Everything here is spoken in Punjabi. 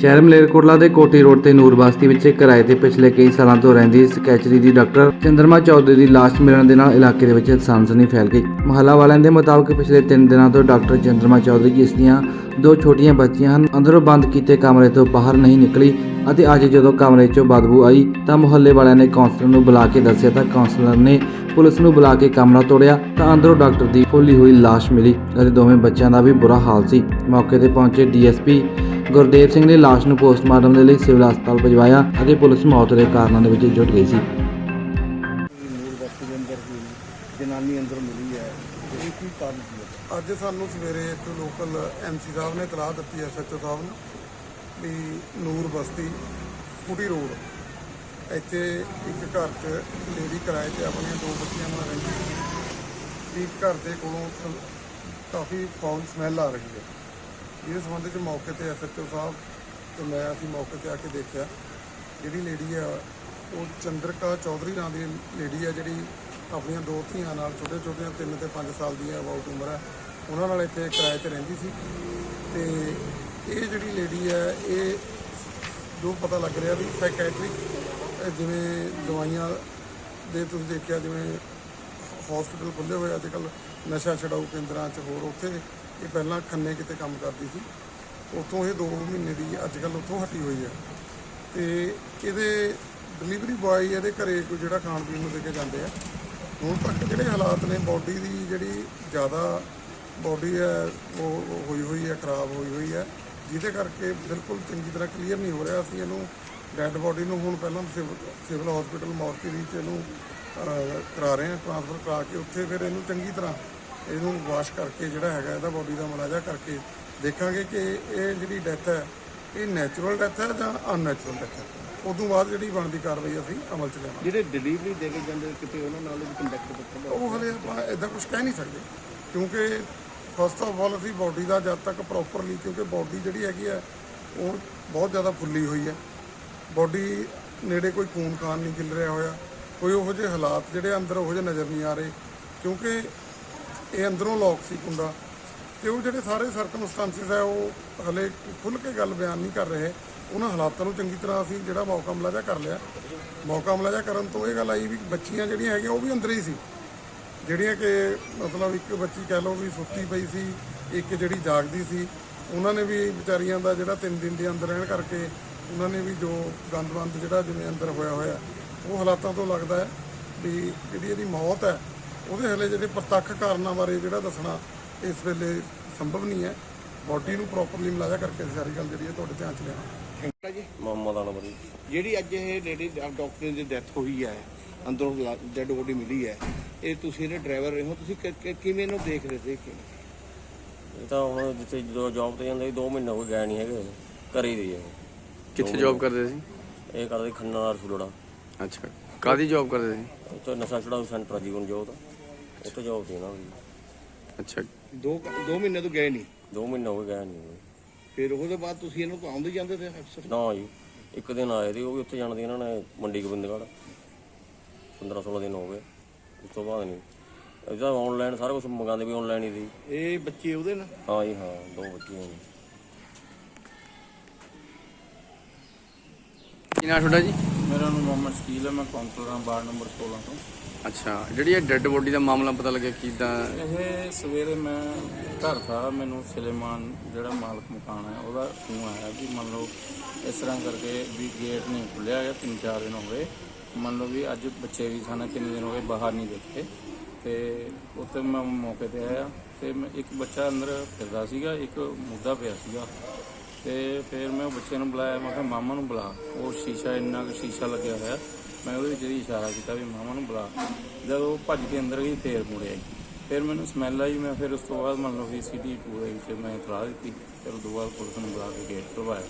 ਸ਼ਹਿਰ ਮਲੇਰਕੋਟਲਾ ਦੇ ਕੋਟੀ ਰੋਡ ਤੇ ਨੂਰ ਬਸਤੀ ਵਿੱਚ ਕਿਰਾਏ ਤੇ ਪਿਛਲੇ ਕਈ ਸਾਲਾਂ ਤੋਂ ਰਹਿੰਦੀ ਸਕੈਚਰੀ ਦੀ ਡਾਕਟਰ ਚੰਦਰਮਾ ਚੌਧਰੀ ਦੀ ਲਾਸ਼ ਮਿਲਣ ਦੇ ਨਾਲ ਇਲਾਕੇ ਦੇ ਵਿੱਚ ਸਨਸਨੀ ਫੈਲ ਗਈ। ਮੁਹੱਲਾ ਵਾਲਿਆਂ ਦੇ ਮੁਤਾਬਕ ਪਿਛਲੇ 3 ਦਿਨਾਂ ਤੋਂ ਡਾਕਟਰ ਚੰਦਰਮਾ ਚੌਧਰੀ ਜਿਸ ਦੀਆਂ ਦੋ ਛੋਟੀਆਂ ਬੱਚੀਆਂ ਹਨ। ਅੰਦਰੋਂ ਬੰਦ ਕੀਤੇ ਕਮਰੇ ਤੋਂ ਬਾਹਰ ਨਹੀਂ ਨਿਕਲੀ ਅਤੇ ਅੱਜ ਜਦੋਂ ਕਮਰੇ 'ਚੋਂ ਬਦਬੂ ਆਈ ਤਾਂ ਮੁਹੱਲੇ ਵਾਲਿਆਂ ਨੇ ਕਾਉਂਸਲਰ ਨੂੰ ਬੁਲਾ ਕੇ ਦੱਸਿਆ ਤਾਂ ਕਾਉਂਸਲਰ ਨੇ ਪੁਲਿਸ ਨੂੰ ਬੁਲਾ ਕੇ ਕਮਰਾ ਤੋੜਿਆ ਤਾਂ ਅੰਦਰੋਂ ਡਾਕਟਰ ਦੀ ਫੁੱਲੀ ਹੋਈ ਲਾਸ਼ ਮਿਲੀ ਅਤੇ ਦੋਵੇਂ ਬੱਚਿਆਂ ਦਾ ਵੀ ਬੁਰਾ ਹਾਲ ਸੀ। ਮੌਕੇ ਤੇ ਪਹੁੰਚੇ ਡੀਐਸਪੀ ਗੁਰਦੇਵ ਸਿੰਘ ਨੇ ਲਾਸ਼ ਨੂੰ ਪੋਸਟਮਾਰਟਮ ਦੇ ਲਈ ਸਿਵਲ ਹਸਪਤਾਲ ਭਜਵਾਇਆ ਅਤੇ ਪੁਲਿਸ ਮੌਤ ਦੇ ਕਾਰਨਾਂ ਦੇ ਵਿੱਚ ਜੁਟ ਗਈ ਸੀ। ਜਨਾਨੀ ਅੰਦਰ ਮਿਲੀ ਹੈ। ਇਹ ਕੀ ਕਾਰਨ ਸੀ? ਅੱਜ ਸਾਨੂੰ ਸਵੇਰੇ ਇੱਥੋਂ ਲੋਕਲ ਐਮਸੀ ਸਾਹਿਬ ਨੇ ਇਤਲਾਹ ਦਿੱਤੀ ਐਸਐਚਓ ਸਾਹਿਬ ਨੂੰ ਵੀ ਨੂਰ ਬਸਤੀ ਕੁਟੀ ਰੋਡ। ਇੱਥੇ ਇੱਕ ਘਰ 'ਚ ਲੇਡੀ ਕਿਰਾਏ ਤੇ ਆਪਣੀਆਂ ਦੋ ਬੱਚੀਆਂ ਨਾਲ ਰਹਿੰਦੀ ਸੀ। ਘਰ ਦੇ ਕੋਲੋਂ ਕਾਫੀ ਫੌਲ ਸਮੈਲ ਆ ਰਹੀ ਹੈ। ਇਸ ਸੰਬੰਧ ਵਿੱਚ ਮੌਕੇ ਤੇ ਐਸਐਚਓ ਸਾਹਿਬ ਤੇ ਮੈਂ ਅਸੀਂ ਮੌਕੇ ਤੇ ਆ ਕੇ ਦੇਖਿਆ। ਜਿਹੜੀ ਲੇਡੀ ਆ, ਉਹ ਚੰਦਰਕਾ ਚੌਧਰੀ ਨਾਂ ਦੀ ਲੇਡੀ ਆ, ਜਿਹੜੀ ਆਪਣੀਆਂ ਦੋ ਧੀਆਂ ਨਾਲ ਛੋਟੇ ਛੋਟੀਆਂ 3 ਤੇ 5 ਸਾਲ ਦੀਆਂ ਅਬਾਊਟ ਉਮਰ ਹੈ ਉਹਨਾਂ ਨਾਲ ਇੱਥੇ ਕਿਰਾਏ ਤੇ ਰਹਿੰਦੀ ਸੀ। ਤੇ ਇਹ ਜਿਹੜੀ ਲੇਡੀ ਹੈ ਇਹ ਜੋ ਪਤਾ ਲੱਗ ਰਿਹਾ ਵੀ ਸਾਈਕੈਟ੍ਰਿਕ ਜਿਵੇਂ ਦਵਾਈਆਂ ਦੇ ਤੁਸੀਂ ਦੇਖਿਆ, ਜਿਵੇਂ ਹਸਪੀਟਲ ਖੁੱਲੇ ਹੋਏ ਅੱਜ ਕੱਲ ਨਸ਼ਾ ਛਡਾਊ ਕੇਂਦਰਾਂ 'ਚ ਹੋਰ ਉੱਥੇ ਇਹ ਪਹਿਲਾਂ ਖੰਨੇ ਕਿਤੇ ਕੰਮ ਕਰਦੀ ਸੀ। ਉੱਥੋਂ ਇਹ 2 ਮਹੀਨੇ ਦੀ ਅੱਜ ਕੱਲ ਉੱਥੋਂ ਹਟੀ ਹੋਈ ਹੈ। ਤੇ ਇਹਦੇ ਡਿਲੀਵਰੀ ਬੁਆਏ ਇਹਦੇ ਘਰੇ ਕੋਈ ਜਿਹੜਾ ਖਾਣ ਪੀਣ ਨੂੰ ਦੇ ਕੇ ਜਾਂਦੇ ਆ। ਹੁਣ ਤੱਕ ਜਿਹੜੇ ਹਾਲਾਤ ਨੇ ਬਾਡੀ ਦੀ ਜਿਹੜੀ ਜ਼ਿਆਦਾ ਬਾਡੀ ਹੈ, ਉਹ ਹੋਈ ਹੋਈ ਹੈ, ਖਰਾਬ ਹੋਈ ਹੋਈ ਹੈ। ਜਿਹਦੇ ਕਰਕੇ ਬਿਲਕੁਲ ਚੰਗੀ ਤਰ੍ਹਾਂ ਕਲੀਅਰ ਨਹੀਂ ਹੋ ਰਿਹਾ। ਅਸੀਂ ਇਹਨੂੰ ਡੈੱਡ ਬਾਡੀ ਨੂੰ ਹੁਣ ਪਹਿਲਾਂ ਸਿਵ- ਸਿਵਲ ਹਸਪੀਟਲ ਮੋਰਚਰੀ 'ਚ ਇਹਨੂੰ ਕਰਾ ਰਹੇ ਹਾਂ ਟ੍ਰਾਂਸਫਰ ਕਰਾ ਕੇ ਉੱਥੇ ਫਿਰ ਇਹਨੂੰ ਚੰਗੀ ਤਰ੍ਹਾਂ ਇਹਨੂੰ ਵਾਸ਼ ਕਰਕੇ ਜਿਹੜਾ ਹੈਗਾ ਇਹਦਾ ਬਾਡੀ ਦਾ ਮਲਾਜਾ ਕਰਕੇ ਦੇਖਾਂਗੇ ਕਿ ਇਹ ਜਿਹੜੀ ਡੈਥ ਹੈ ਇਹ ਨੈਚੁਰਲ ਡੈਥ ਹੈ ਜਾਂ ਅਨਨੈਚੁਰਲ ਡੈਥ ਹੈ? ਉਦੋਂ ਬਾਅਦ ਜਿਹੜੀ ਬਣਦੀ ਕਾਰਵਾਈ ਅਸੀਂ ਅਮਲ 'ਚ ਲਿਆਵਾਂਗੇ। ਜਿਹੜੇ ਡਿਲੀਵਰੀ ਦੇ ਕੇ ਜਾਂਦੇ ਕਿਤੇ ਉਹਨਾਂ ਨਾਲ ਵੀ ਕੰਟੈਕਟ ਕੀਤਾ ਉਹ ਹਲੇ ਆਪਾਂ ਇਦਾਂ ਕੁਝ ਕਹਿ ਨਹੀਂ ਸਕਦੇ ਕਿਉਂਕਿ ਫਸਟ ਆਫ ਆਲ ਅਸੀਂ ਬਾਡੀ ਦਾ ਜਦ ਤੱਕ ਪ੍ਰੋਪਰਲੀ ਕਿਉਂਕਿ ਬਾਡੀ ਜਿਹੜੀ ਹੈਗੀ ਹੈ ਉਹ ਬਹੁਤ ਜ਼ਿਆਦਾ ਫੁੱਲੀ ਹੋਈ ਹੈ। ਬਾਡੀ ਨੇੜੇ ਕੋਈ ਖੂਨ ਖਾਨ ਨਹੀਂ ਗਿਲ ਰਿਹਾ ਹੋਇਆ ਕੋਈ ਉਹੋ ਜਿਹੇ ਹਾਲਾਤ ਜਿਹੜੇ ਅੰਦਰ ਉਹੋ ਜਿਹੇ ਨਜ਼ਰ ਨਹੀਂ ਆ ਰਹੇ ਕਿਉਂਕਿ ਇਹ ਅੰਦਰੋਂ ਲੋਕ ਸੀ ਕੁੰਡਾ। ਤੇ ਉਹ ਜਿਹੜੇ ਸਾਰੇ ਸਰਕਮਸਟੈਂਸਸ ਹੈ ਉਹ ਹਲੇ ਖੁੱਲ ਕੇ ਗੱਲ ਬਿਆਨ ਨਹੀਂ ਕਰ ਰਹੇ। ਉਹਨਾਂ ਹਾਲਾਤਾਂ ਨੂੰ ਚੰਗੀ ਤਰ੍ਹਾਂ ਅਸੀਂ ਜਿਹੜਾ ਮੌਕਾ ਮਲਾਜਾ ਕਰ ਲਿਆ। ਮੌਕਾ ਮਲਾਜਾ ਕਰਨ ਤੋਂ ਇਹ ਗੱਲ ਆਈ ਵੀ ਬੱਚੀਆਂ ਜਿਹੜੀਆਂ ਹੈਗੀਆਂ, ਉਹ ਵੀ ਅੰਦਰ ਹੀ ਸੀ। ਜਿਹੜੀਆਂ ਕਿ ਮਤਲਬ ਇੱਕ ਬੱਚੀ ਕਹਿ ਲਓ ਵੀ ਸੁੱਤੀ ਪਈ ਸੀ, ਇੱਕ ਜਿਹੜੀ ਜਾਗਦੀ ਸੀ, ਉਹਨਾਂ ਨੇ ਵੀ ਵਿਚਾਰੀਆਂ ਦਾ ਜਿਹੜਾ 3 ਦਿਨ ਦੇ ਅੰਦਰ ਰਹਿਣ ਕਰਕੇ ਉਹਨਾਂ ਨੇ ਵੀ ਜੋ ਗੰਦਵੰਦ ਜਿਹੜਾ ਜਿਵੇਂ ਅੰਦਰ ਹੋਇਆ ਹੋਇਆ, ਉਹ ਹਾਲਾਤਾਂ ਤੋਂ ਲੱਗਦਾ ਹੈ ਵੀ ਜਿਹੜੀ ਇਹਦੀ ਮੌਤ ਹੈ ਉਹਦੇ ਹਲੇ ਜਿਹੜੇ ਪ੍ਰਤੱਖ ਕਾਰਨਾਂ ਬਾਰੇ ਜਿਹੜਾ ਦੱਸਣਾ ਇਸ ਵੇਲੇ ਸੰਭਵ ਨਹੀਂ ਹੈ। ਬਾਡੀ ਨੂੰ ਪ੍ਰੋਪਰਲੀ ਮਿਲਾਇਆ ਕਰਕੇ ਸਾਰੀ ਗੱਲ ਜਿਹੜੀ ਹੈ ਤੁਹਾਡੇ ਧਿਆਨ ਚ ਥੈਂਕ ਜੀ। ਮੁਹੰਮਦ ਅਨਵਰੀ ਜਿਹੜੀ ਅੱਜ ਇਹ ਲੇਡੀ ਡਾਕਟਰ ਦੀ ਡੈਥ ਹੋਈ ਹੈ ਅੰਦਰੋਂ ਡੈਡ ਬੋਡੀ ਮਿਲੀ ਹੈ ਇਹ ਤੁਸੀਂ ਇਹਦੇ ਡਰਾਈਵਰ ਰਹੇ ਹੋ ਤੁਸੀਂ ਕਿਵੇਂ ਇਹਨੂੰ ਦੇਖ ਰਹੇ ਸੀ ਕਿ? ਇਹ ਤਾਂ ਹੁਣ ਜਿੱਥੇ ਜਦੋਂ ਜੌਬ ਤੇ ਜਾਂਦੇ 2 ਮਹੀਨੇ ਹੋ ਗਏ ਗਏ ਨਹੀਂ ਹੈਗੇ ਘਰੇ ਹੀ ਦੇ ਕਿੱਥੇ ਜੌਬ ਕਰਦੇ ਸੀ? ਇਹ ਕਰਦੇ ਖੰਨਾ ਦਾ ਰਸੂਲੜਾ। ਅੱਛਾ। ਕਾਦੀ ਜੌਬ ਕਰਦੇ ਸੀ? ਉੱਥੇ ਨਸ਼ਾ ਛੁਡਾਊ ਸੈਂਟਰ ਜੀਵਨ ਜੋਤ ਉੱਥੇ ਜੌਬ ਸੀ ਨਾ ਅੱਛਾ। ਦੋ ਦੋ ਮਹੀਨੇ ਤੋਂ ਗਏ ਨਹੀਂ 2 ਮਹੀਨੇ ਹੋ ਗਏ ਗਏ ਨਹੀਂ ਫਿਰ ਉਹਦੇ ਬਾਅਦ ਤੁਸੀਂ ਇਹਨੂੰ ਤਾਂ ਆਉਂਦੇ ਜਾਂਦੇ ਤੇ ਅਕਸਰ ਨਾ ਜੀ ਇੱਕ ਦਿਨ ਆਏ ਤੇ ਉਹ ਵੀ ਉੱਥੇ ਜਾਣ ਦੀ ਇਹਨਾਂ ਨੇ ਮੰਡੀ ਗੋਬਿੰਦਗੜ੍ਹ। 15 16 ਦਿਨ ਹੋ ਗਏ ਉਸ ਤੋਂ ਬਾਅਦ ਨਹੀਂ ਇਹਦਾ ਆਨਲਾਈਨ ਸਾਰਾ ਕੁਝ ਮੰਗਾਉਂਦੇ ਵੀ ਆਨਲਾਈਨ ਹੀ ਸੀ। ਇਹ ਬੱਚੇ ਉਹਦੇ ਨਾਲ ਹਾਂ ਜੀ ਹਾਂ ਦੋ ਬੱਚੇ ਨੇ। ਕੀ ਨਾਮ ਤੁਹਾਡਾ ਜੀ? ਮੇਰਾ ਨਾਮ ਮੁਹੰਮਦ ਸ਼ਕੀਲ ਹੈ ਮੈਂ ਕਾਉਂਸਲਰ ਹਾਂ ਵਾਰਡ ਨੰਬਰ 16 ਤੋਂ। ਅੱਛਾ ਜਿਹੜੀ ਇਹ ਡੈੱਡ ਬੋਡੀ ਦਾ ਮਾਮਲਾ ਪਤਾ ਲੱਗਿਆ ਕਿਦਾਂ? ਇਹ ਸਵੇਰੇ ਮੈਂ ਘਰ ਥਾ ਮੈਨੂੰ ਸੁਲੇਮਾਨ ਜਿਹੜਾ ਮਾਲਕ ਮਕਾਨ ਹੈ ਉਹਦਾ ਫੋਨ ਆਇਆ ਵੀ ਮੰਨ ਲਓ ਇਸ ਤਰ੍ਹਾਂ ਕਰਕੇ ਵੀ ਗੇਟ ਨਹੀਂ ਖੁੱਲਿਆ ਹੈ ਤਿੰਨ ਚਾਰ ਦਿਨ ਹੋ ਗਏ। ਮੰਨ ਲਓ ਵੀ ਅੱਜ ਬੱਚੇ ਵੀ ਸਾਨੂੰ ਕਿੰਨੇ ਦਿਨ ਹੋ ਗਏ ਬਾਹਰ ਨਹੀਂ ਦੇਖੇ। ਤੇ ਉੱਥੇ ਮੈਂ ਮੌਕੇ ਤੇ ਆਇਆ ਤੇ ਮੈਂ ਇੱਕ ਬੱਚਾ ਅੰਦਰ ਫਿਰਦਾ ਸੀਗਾ ਇੱਕ ਮੁੱਦਾ ਪਿਆ ਸੀਗਾ। ਤੇ ਫਿਰ ਮੈਂ ਉਹ ਬੱਚੇ ਨੂੰ ਬੁਲਾਇਆ, ਮੈਂ ਕਿਹਾ ਮਾਮਾ ਨੂੰ ਬੁਲਾ। ਉਹ ਸ਼ੀਸ਼ਾ, ਇੰਨਾ ਕੁ ਸ਼ੀਸ਼ਾ ਲੱਗਿਆ ਹੋਇਆ। ਮੈਂ ਉਹਦੇ ਵਿੱਚ ਹੀ ਇਸ਼ਾਰਾ ਕੀਤਾ ਵੀ ਮਾਮਾ ਨੂੰ ਬੁਲਾ। ਜਦ ਉਹ ਭੱਜ ਕੇ ਅੰਦਰ ਗਈ, ਫੇਰ ਮੁੜਿਆ ਜੀ। ਫਿਰ ਮੈਨੂੰ ਸਮੈਲ ਆਈ, ਮੈਂ ਫਿਰ ਉਸ ਤੋਂ ਬਾਅਦ ਮੰਨ ਲਓ ਵੀ ਸਿਟੀ ਪੂਰੇ ਵਿੱਚ ਮੈਂ ਇਤਲਾਹ ਦਿੱਤੀ। ਫਿਰ ਉਸ ਤੋਂ ਬਾਅਦ ਪੁਲਿਸ ਨੂੰ ਬੁਲਾ ਕੇ ਗੇਟ ਖੁਲਵਾਇਆ